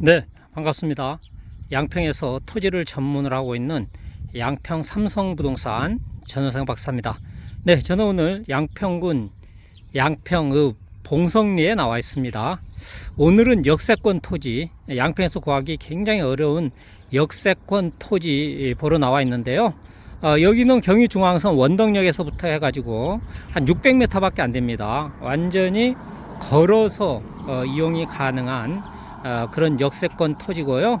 네, 반갑습니다. 양평에서 토지를 전문을 하고 있는 양평 삼성부동산 전호상 박사입니다. 네, 저는 오늘 양평군 양평읍 봉성리에 나와 있습니다. 오늘은 역세권 토지, 양평에서 구하기 굉장히 어려운 역세권 토지 보러 나와 있는데요. 어, 여기는 경의중앙선 원덕역에서부터 해가지고 한 600m밖에 안 됩니다. 완전히 걸어서 어, 이용이 가능한 어, 그런 역세권 토지고요.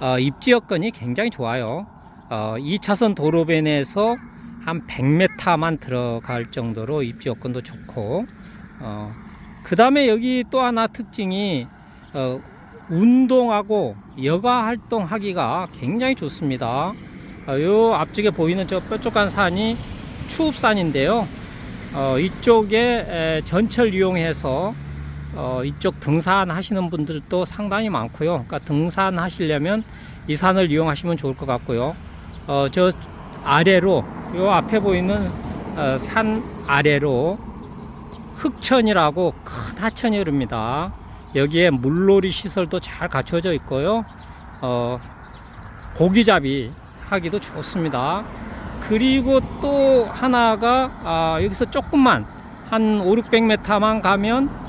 어, 입지 여건이 굉장히 좋아요. 어, 2차선 도로변에서 한 100m만 들어갈 정도로 입지 여건도 좋고, 어, 그 다음에 여기 또 하나 특징이, 어, 운동하고 여가 활동하기가 굉장히 좋습니다. 어, 요 앞쪽에 보이는 저 뾰족한 산이 추읍산인데요. 어, 이쪽에 에, 전철 이용해서 어, 이쪽 등산하시는 분들도 상당히 많고요. 그러니까 등산하시려면 이 산을 이용하시면 좋을 것 같고요. 어, 저 아래로 요 앞에 보이는 어, 산 아래로 흑천이라고 큰 하천이 흐릅니다. 여기에 물놀이 시설도 잘 갖춰져 있고요. 어, 고기잡이 하기도 좋습니다. 그리고 또 하나가 아, 여기서 조금만 한 5, 600m만 가면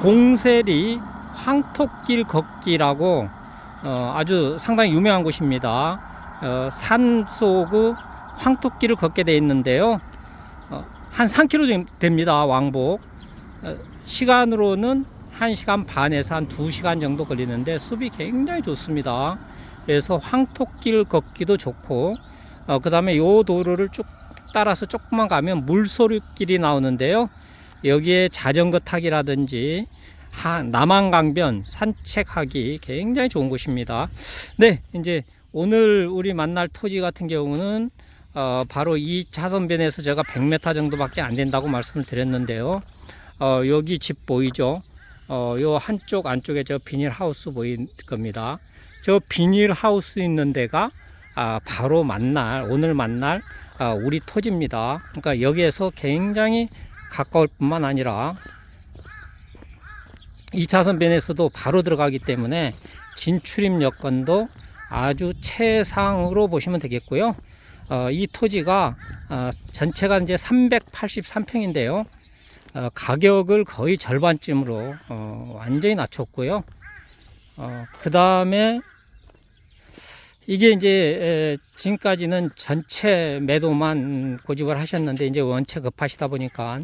공세리 황토길 걷기라고 어, 아주 상당히 유명한 곳입니다. 어, 산 속의 황토길을 걷게 돼 있는데요. 어, 한 3km dem- 됩니다. 왕복. 어, 시간으로는 1시간 반에서 한 2시간 정도 걸리는데 숲이 굉장히 좋습니다. 그래서 황토길 걷기도 좋고 어, 그 다음에 요 도로를 쭉 따라서 조금만 가면 물소리길이 나오는데요. 여기에 자전거 타기라든지 하, 남한강변 산책하기 굉장히 좋은 곳입니다. 네, 이제 오늘 우리 만날 토지 같은 경우는 어, 바로 이 차선변에서 제가 100m 정도밖에 안 된다고 말씀을 드렸는데요. 어, 여기 집 보이죠? 어, 요 한쪽 안쪽에 저 비닐 하우스 보일 겁니다. 저 비닐 하우스 있는 데가 아, 바로 만날 오늘 만날 아, 우리 토지입니다. 그러니까 여기에서 굉장히 가까울 뿐만 아니라 2차선 변에서도 바로 들어가기 때문에 진출입 여건도 아주 최상으로 보시면 되겠고요. 어, 이 토지가 어, 전체가 이제 383평인데요. 어, 가격을 거의 절반쯤으로 어, 완전히 낮췄고요. 어, 그 다음에 이게 이제 에, 지금까지는 전체 매도만 고집을 하셨는데 이제 원체 급하시다 보니까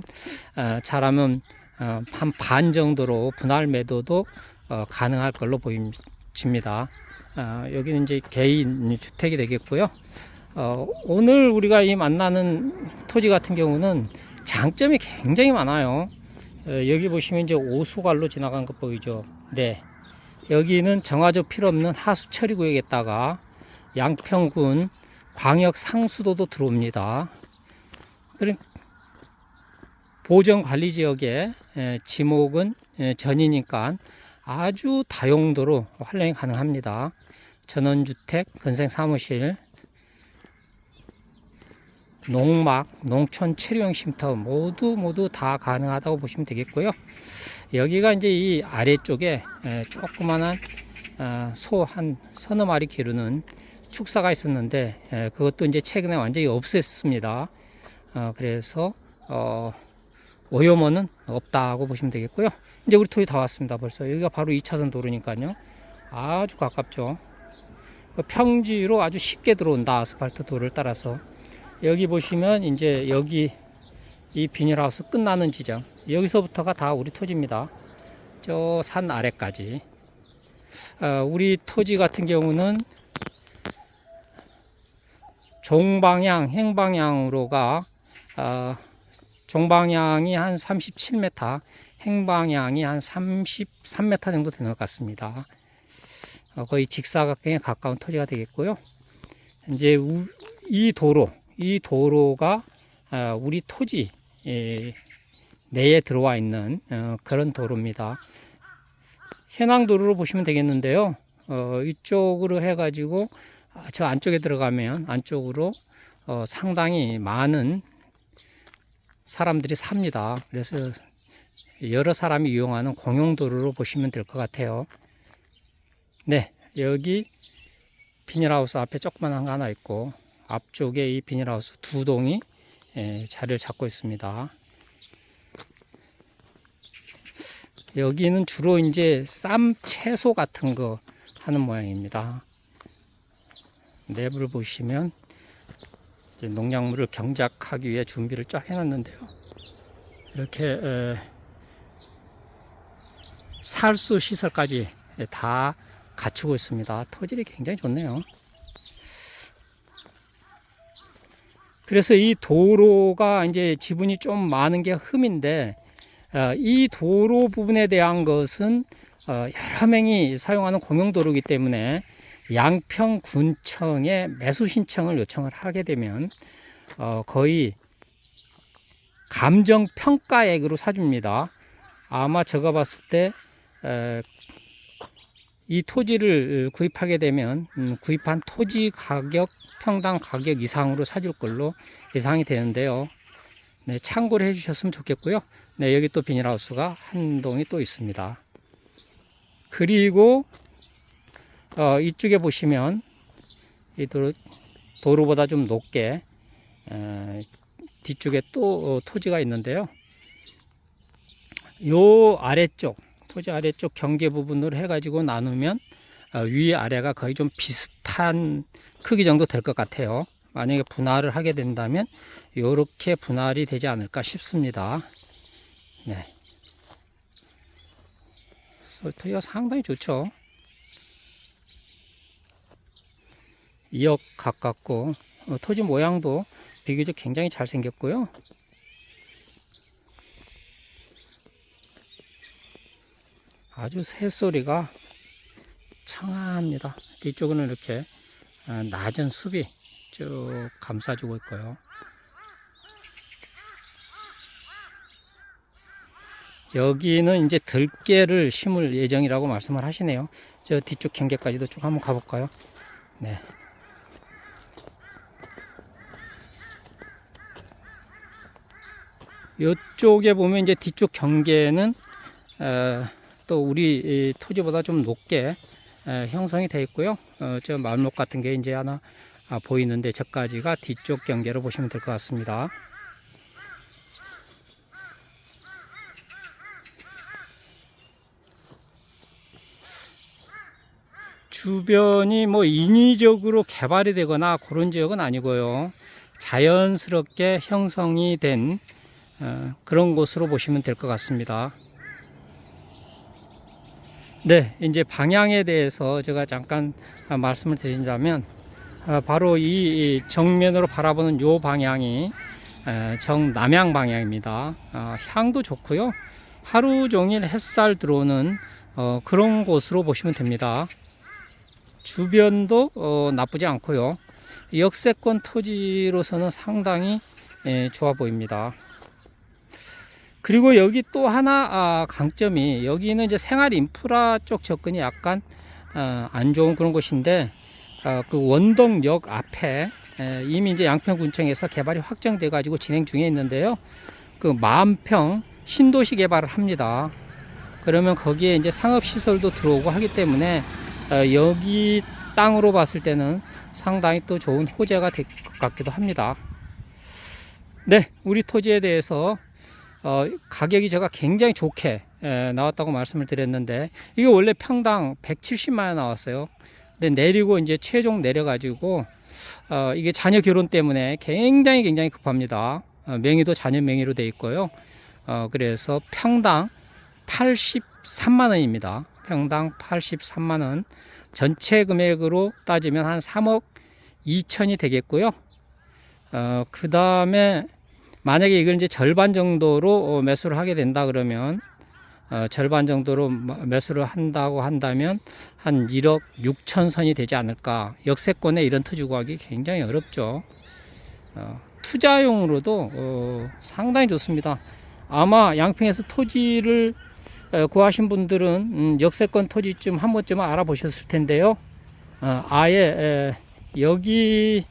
어, 잘하면 어, 한반 정도로 분할 매도도 어, 가능할 걸로 보입니다. 어, 여기는 이제 개인 주택이 되겠고요. 어, 오늘 우리가 이 만나는 토지 같은 경우는 장점이 굉장히 많아요. 어, 여기 보시면 이제 오수관로 지나간 것 보이죠? 네. 여기는 정화조 필요 없는 하수 처리 구역에다가 양평군 광역 상수도도 들어옵니다. 보정 관리 지역에 에, 지목은 에, 전이니까 아주 다용도로 활용이 가능합니다. 전원주택, 건생 사무실, 농막, 농촌 체류형 쉼터 모두 모두 다 가능하다고 보시면 되겠고요. 여기가 이제 이 아래쪽에 에, 조그만한 아, 소한 서너 마리 기르는 축사가 있었는데 에, 그것도 이제 최근에 완전히 없앴습니다. 어, 그래서 어, 오염원은 없다고 보시면 되겠고요. 이제 우리 토이 다 왔습니다. 벌써 여기가 바로 2차선 도로니까요. 아주 가깝죠. 그 평지로 아주 쉽게 들어온다. 아스팔트 도를 따라서 여기 보시면 이제 여기 이 비닐하우스 끝나는 지점 여기서부터가 다 우리 토지입니다. 저 산 아래까지 어, 우리 토지 같은 경우는 종방향 행방향으로가 어, 종방향이 한 37m, 행방향이 한 33m 정도 되는 것 같습니다. 어, 거의 직사각형에 가까운 토지가 되겠고요. 이제 우- 이 도로, 이 도로가 어, 우리 토지 예, 내에 들어와 있는 어, 그런 도로입니다. 해낭도로로 보시면 되겠는데요. 어, 이쪽으로 해가지고 아, 저 안쪽에 들어가면 안쪽으로 어, 상당히 많은 사람들이 삽니다. 그래서 여러 사람이 이용하는 공용도로로 보시면 될 것 같아요. 네, 여기 비닐하우스 앞에 조그만한 거 하나 있고 앞쪽에 이 비닐하우스 두 동이 예, 자리를 잡고 있습니다. 여기는 주로 이제 쌈 채소 같은 거 하는 모양입니다. 내부를 보시면 이제 농작물을 경작하기 위해 준비를 쫙 해놨는데요. 이렇게 에, 살수 시설까지 다 갖추고 있습니다. 토질이 굉장히 좋네요. 그래서 이 도로가 이제 지분이 좀 많은 게 흠인데 어, 이 도로 부분에 대한 것은 어, 여러 명이 사용하는 공용도로이기 때문에 양평군청에 매수 신청을 요청을 하게 되면 어, 거의 감정 평가액으로 사줍니다. 아마 제가 봤을 때이 토지를 구입하게 되면 음, 구입한 토지 가격 평당 가격 이상으로 사줄 걸로 예상이 되는데요. 네, 참고를 해주셨으면 좋겠고요. 네, 여기 또 비닐하우스가 한 동이 또 있습니다. 그리고 어, 이쪽에 보시면 이 도로, 도로보다 좀 높게 에, 뒤쪽에 또 어, 토지가 있는데요. 요 아래쪽 토지 아래쪽 경계 부분으로 해가지고 나누면 어, 위 아래가 거의 좀 비슷한 크기 정도 될 것 같아요. 만약에 분할을 하게 된다면 이렇게 분할이 되지 않을까 싶습니다. 네. 토지가 상당히 좋죠. 2억 가깝고 어, 토지 모양도 비교적 굉장히 잘 생겼고요. 아주 새소리가 청아합니다. 뒤쪽은 이렇게 아, 낮은 숲이 쭉 감싸주고 있고요. 여기는 이제 들깨를 심을 예정이라고 말씀을 하시네요. 저 뒤쪽 경계까지도 쭉 한번 가볼까요? 네. 이쪽에 보면 이제 뒤쪽 경계는 어, 또 우리 토지보다 좀 높게 에, 형성이 되어 있고요. 어, 저 말목 같은 게 이제 하나 아, 보이는데 저까지가 뒤쪽 경계로 보시면 될 것 같습니다. 주변이 뭐 인위적으로 개발이 되거나 그런 지역은 아니고요. 자연스럽게 형성이 된 어, 그런 곳으로 보시면 될 것 같습니다. 네, 이제 방향에 대해서 제가 잠깐 말씀을 드린다면 어, 바로 이 정면으로 바라보는 요 방향이 정남향 방향입니다. 어, 향도 좋고요. 하루 종일 햇살 들어오는 어, 그런 곳으로 보시면 됩니다. 주변도 나쁘지 않고요. 역세권 토지로서는 상당히 좋아 보입니다. 그리고 여기 또 하나 아, 강점이 여기는 이제 생활 인프라 쪽 접근이 약간 아, 안 좋은 그런 곳인데 아, 그 원동역 앞에 에, 이미 이제 양평군청에서 개발이 확정돼 가지고 진행 중에 있는데요. 그 만평 신도시 개발을 합니다. 그러면 거기에 이제 상업 시설도 들어오고 하기 때문에 어, 여기 땅으로 봤을 때는 상당히 또 좋은 호재가 될 것 같기도 합니다. 네, 우리 토지에 대해서 어, 가격이 제가 굉장히 좋게 에, 나왔다고 말씀을 드렸는데 이게 원래 평당 170만 원 나왔어요. 근데 내리고 이제 최종 내려가지고 어, 이게 자녀 결혼 때문에 굉장히 굉장히 급합니다. 어, 명의도 자녀 명의로 돼 있고요. 어, 그래서 평당 83만 원입니다. 평당 83만 원. 전체 금액으로 따지면 한 3억 2천이 되겠고요. 어, 그 다음에 만약에 이걸 이제 절반 정도로 어, 매수를 하게 된다 그러면 어, 절반 정도로 매수를 한다고 한다면 한 1억 6천 선이 되지 않을까. 역세권에 이런 토지 구하기 굉장히 어렵죠. 어, 투자용으로도 어, 상당히 좋습니다. 아마 양평에서 토지를 어, 구하신 분들은 음, 역세권 토지쯤 한 번쯤은 알아보셨을 텐데요. 어, 아예 에, 여기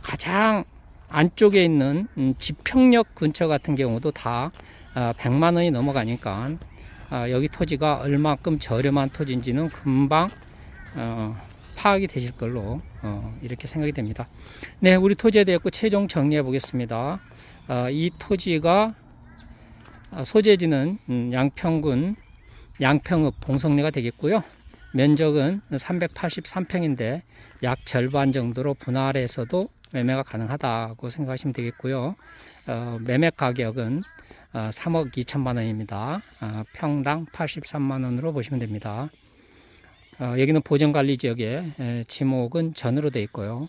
가장 안쪽에 있는 음, 지평역 근처 같은 경우도 다 100만 아, 원이 넘어가니까 아, 여기 토지가 얼마큼 저렴한 토지인지는 금방 어, 파악이 되실 걸로 어, 이렇게 생각이 됩니다. 네, 우리 토지에 대해서 최종 정리해 보겠습니다. 어, 이 토지가 아, 소재지는 음, 양평군 양평읍 봉성리가 되겠고요. 면적은 383평인데 약 절반 정도로 분할해서도 매매가 가능하다고 생각하시면 되겠고요. 어, 매매 가격은 어, 3억 2천만 원입니다. 어, 평당 83만 원으로 보시면 됩니다. 어, 여기는 보전관리 지역에 에, 지목은 전으로 되어 있고요.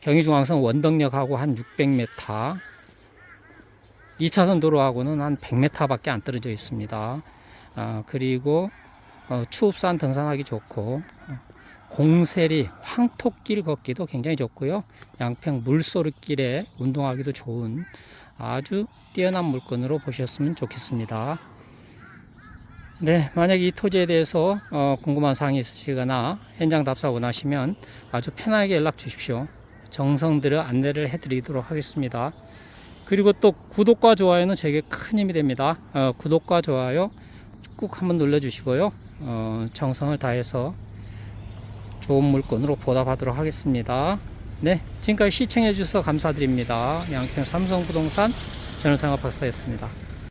경의중앙선 원덕역하고 한 600m, 2차선 도로하고는 한 100m밖에 안 떨어져 있습니다. 아, 그리고 어, 추읍산 등산하기 좋고 어, 공세리 황토길 걷기도 굉장히 좋고요. 양평 물소리길에 운동하기도 좋은 아주 뛰어난 물건으로 보셨으면 좋겠습니다. 네, 만약 이 토지에 대해서 어, 궁금한 사항이 있으시거나 현장 답사 원하시면 아주 편하게 연락 주십시오. 정성 들여 안내를 해드리도록 하겠습니다. 그리고 또 구독과 좋아요는 제게 큰 힘이 됩니다. 어, 구독과 좋아요 꾹 한번 눌러주시고요. 어, 정성을 다해서 좋은 물건으로 보답하도록 하겠습니다. 네, 지금까지 시청해 주셔서 감사드립니다. 양평 삼성부동산 전원상업 박사였습니다.